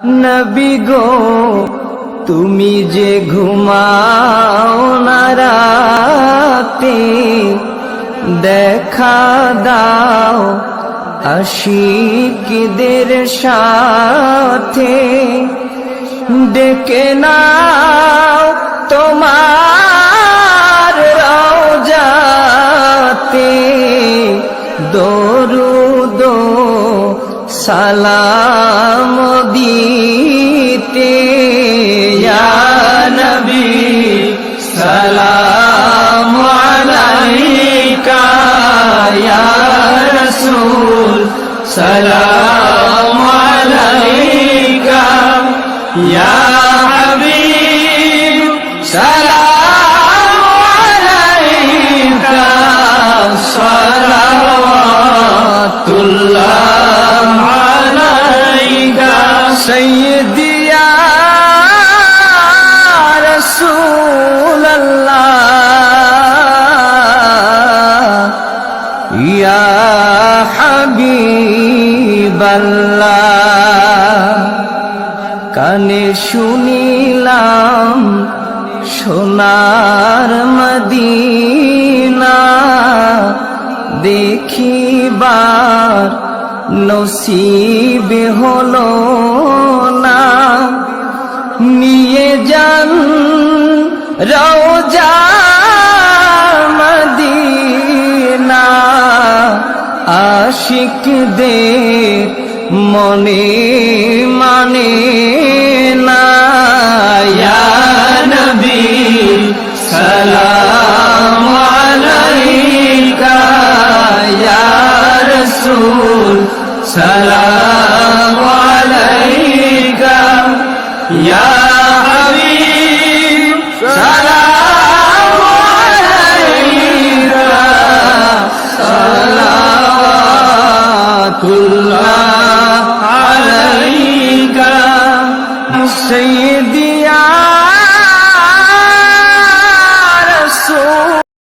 নবী গো তুমি যে ঘুমাও নারাতে দেখা দাও আশিকদের সাথে। ডেকে না তোমার সালাম দিতে নবী সালাম আলাইকা ইয়া রাসূল সালাম আলাইকা ইয়া হাবিবাল্লাহ কানে শুনিলাম সোনার মদিনা। দেখিবার নসিব হলো না। নিয়ে যান রওজা আশিকদের মনে মানে না নবী সালাম আলাইকা। ইয়া রাসূল সালাম